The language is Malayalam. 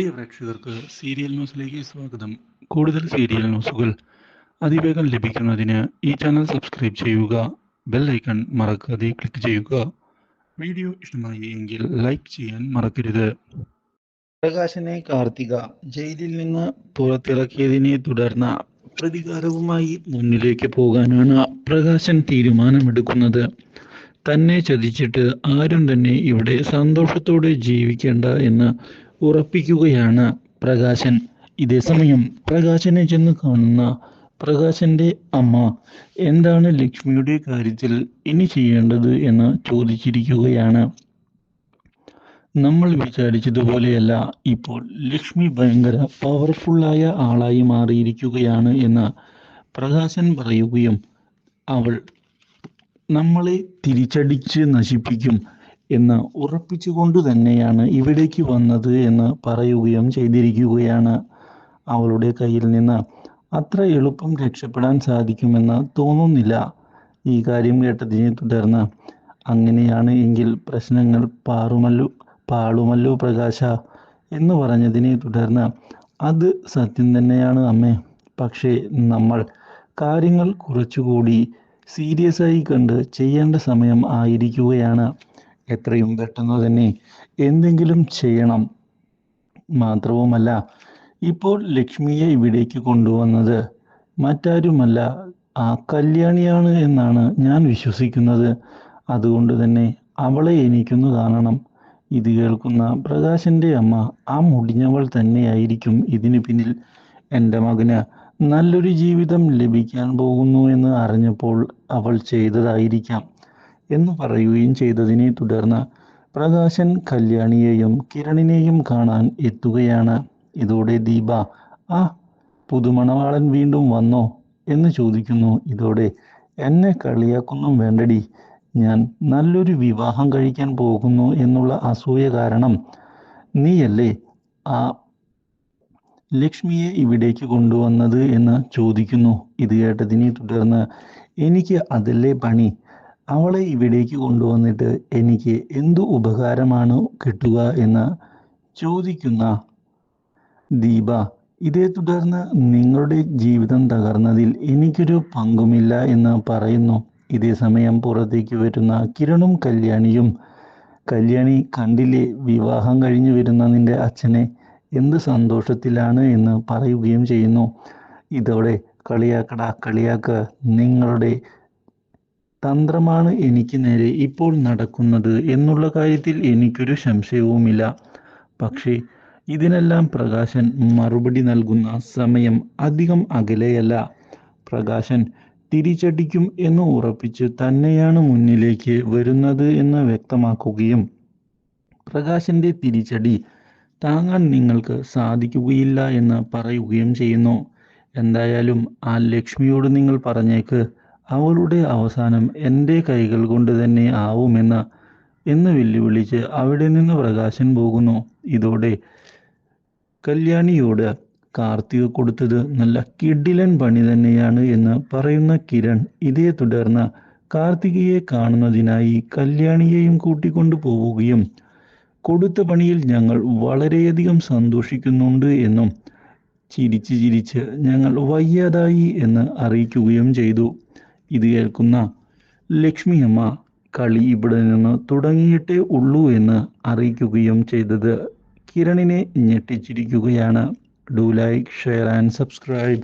പ്രിയ പ്രേക്ഷകർക്ക് സീരിയൽ ന്യൂസിലേക്ക് സ്വാഗതം. കൂടുതൽ സീരിയൽ ന്യൂസുകൾ അതിവേഗം ലഭിക്കുന്നതിന് ഈ ചാനൽ സബ്സ്ക്രൈബ് ചെയ്യുക ബെൽ ഐക്കൺ മറക്കാതെ ക്ലിക്ക് ചെയ്യുക. വീഡിയോ ഇഷ്ടമായി എങ്കിൽ ലൈക്ക് ചെയ്യാൻ മറക്കരുത്. പ്രകാശനെ കാർത്തിക ജയിലിൽ നിന്ന് പുറത്തിറക്കിയതിനെ തുടർന്ന് പ്രതികാരവുമായി മുന്നിലേക്ക് പോകാനാണ് പ്രകാശൻ തീരുമാനമെടുക്കുന്നത്. തന്നെ ചതിച്ചിട്ട് ആരും തന്നെ ഇവിടെ സന്തോഷത്തോടെ ജീവിക്കേണ്ട എന്ന് ഉറപ്പിക്കുകയാണ് പ്രകാശൻ. ഇതേസമയം പ്രകാശനെ ചെന്ന് കാണുന്ന പ്രകാശന്റെ അമ്മ എന്താണ് ലക്ഷ്മിയുടെ കാര്യത്തിൽ ഇനി ചെയ്യേണ്ടത്? എന്ന് ചോദിച്ചിരിക്കുകയാണ്. നമ്മൾ വിചാരിച്ചതുപോലെയല്ല ഇപ്പോൾ ലക്ഷ്മി ഭയങ്കര പവർഫുള്ളായ ആളായി മാറിയിരിക്കുകയാണ് എന്ന് പ്രകാശൻ പറയുകയും അവൾ നമ്മളെ തിരിച്ചടിച്ച് നശിപ്പിക്കും. എന്ന് ഉറപ്പിച്ചുകൊണ്ട് തന്നെയാണ് ഇവിടേക്ക് വന്നത് എന്ന് പറയുകയും ചെയ്തിരിക്കുകയാണ് അവളുടെ കയ്യിൽ നിന്ന്. അത്ര എളുപ്പം രക്ഷപ്പെടാൻ സാധിക്കുമെന്ന് തോന്നുന്നില്ല. ഈ കാര്യം കേട്ടതിനെ തുടർന്ന് അങ്ങനെയാണ് എങ്കിൽ പ്രശ്നങ്ങൾ പാറുമല്ലോ പാളുമല്ലോ പ്രകാശ എന്ന് പറഞ്ഞതിനെ തുടർന്ന് അത് സത്യം തന്നെയാണ് അമ്മേ. പക്ഷേ നമ്മൾ കാര്യങ്ങൾ കുറച്ചുകൂടി സീരിയസ് ആയി കണ്ട് ചെയ്യേണ്ട സമയം ആയിരിക്കുകയാണ്. എത്രയും പെട്ടെന്ന് തന്നെ എന്തെങ്കിലും ചെയ്യണം മാത്രവുമല്ല ഇപ്പോൾ ലക്ഷ്മിയെ ഇവിടേക്ക് കൊണ്ടുവന്നത് മറ്റാരുമല്ല ആ കല്യാണിയാണ് എന്നാണ് ഞാൻ വിശ്വസിക്കുന്നത്. അതുകൊണ്ട് തന്നെ അവളെ എനിക്കൊന്ന് കാണണം. ഇത് കേൾക്കുന്ന പ്രകാശന്റെ അമ്മ ആ മുടിഞ്ഞവൾ തന്നെയായിരിക്കും ഇതിന് പിന്നിൽ. എന്റെ മകന് നല്ലൊരു ജീവിതം ലഭിക്കാൻ പോകുന്നു എന്ന് അറിഞ്ഞപ്പോൾ അവൾ ചെയ്തതായിരിക്കാം. എന്ന് പറയുകയും ചെയ്തതിനെ തുടർന്ന് പ്രകാശൻ കല്യാണിയെയും കിരണിനെയും കാണാൻ എത്തുകയാണ്. ഇതോടെ ദീപ ആ പുതുമണവാളൻ വീണ്ടും വന്നോ? എന്ന് ചോദിക്കുന്നു. ഇതോടെ എന്നെ കളിയാക്കൊന്നും വേണ്ടടി. ഞാൻ നല്ലൊരു വിവാഹം കഴിക്കാൻ പോകുന്നു എന്നുള്ള അസൂയ കാരണം നീയല്ലേ ആ ലക്ഷ്മിയെ ഇവിടേക്ക് കൊണ്ടുവന്നത്? എന്ന് ചോദിക്കുന്നു. ഇത് കേട്ടതിനെ തുടർന്ന് എനിക്ക് അതല്ലേ പണി? അവളെ ഇവിടേക്ക് കൊണ്ടുവന്നിട്ട് എനിക്ക് എന്തു ഉപകാരമാണ് കിട്ടുക എന്ന് ചോദിക്കുന്ന ദീപ ഇതേ തുടർന്ന് നിങ്ങളുടെ ജീവിതം തകർന്നതിൽ എനിക്കൊരു പങ്കുമില്ല എന്ന് പറയുന്നു. ഇതേ സമയം പുറത്തേക്ക് വരുന്ന കിരണും കല്യാണിയും കല്യാണി കണ്ടില്ലേ? വിവാഹം കഴിഞ്ഞു വരുന്ന നിന്റെ അച്ഛനെ എന്ത് സന്തോഷത്തിലാണ് എന്ന് പറയുകയും ചെയ്യുന്നു. ഇതോടെ കളിയാക്കട കളിയാക്ക. നിങ്ങളുടെ തന്ത്രമാണ് എനിക്ക് നേരെ ഇപ്പോൾ നടക്കുന്നത് എന്നുള്ള കാര്യത്തിൽ എനിക്കൊരു സംശയവുമില്ല. പക്ഷേ ഇതിനെല്ലാം പ്രകാശൻ മറുപടി നൽകുന്ന സമയം അധികം അകലെയല്ല. പ്രകാശൻ തിരിച്ചടിക്കും എന്ന് ഉറപ്പിച്ച് തന്നെയാണ് മുന്നിലേക്ക് വരുന്നത് എന്ന് വ്യക്തമാക്കുകയും പ്രകാശന്റെ തിരിച്ചടി താങ്ങാൻ നിങ്ങൾക്ക് സാധിക്കുകയില്ല എന്ന് പറയുകയും ചെയ്യുന്നു. എന്തായാലും ആ ലക്ഷ്മിയോട് നിങ്ങൾ പറഞ്ഞേക്ക്. അവളുടെ അവസാനം എന്റെ കൈകൾ കൊണ്ട് തന്നെ ആവുമെന്ന എന്ന് വെല്ലുവിളിച്ച് അവിടെ നിന്ന് പ്രകാശൻ പോകുന്നു. ഇതോടെ കല്യാണിയോട് കാർത്തിക കൊടുത്തത് നല്ല കിഡിലൻ പണി തന്നെയാണ് എന്ന് പറയുന്ന കിരൺ ഇതേ തുടർന്ന് കാർത്തികയെ കാണുന്നതിനായി കല്യാണിയെയും കൂട്ടിക്കൊണ്ടു പോവുകയും കൊടുത്ത പണിയിൽ ഞങ്ങൾ വളരെയധികം സന്തോഷിക്കുന്നുണ്ട് എന്നും ചിരിച്ച് ചിരിച്ച് ഞങ്ങൾ വയ്യാതായി എന്ന് അറിയിക്കുകയും ചെയ്തു. ഇത് കേൾക്കുന്ന ലക്ഷ്മിയമ്മ കളി ഇവിടെ നിന്ന് തുടങ്ങിയിട്ടേ ഉള്ളൂ എന്ന് അറിയിക്കുകയും ചെയ്തത്. കിരണിനെ ഞെട്ടിച്ചിരിക്കുകയാണ്. Do like share and subscribe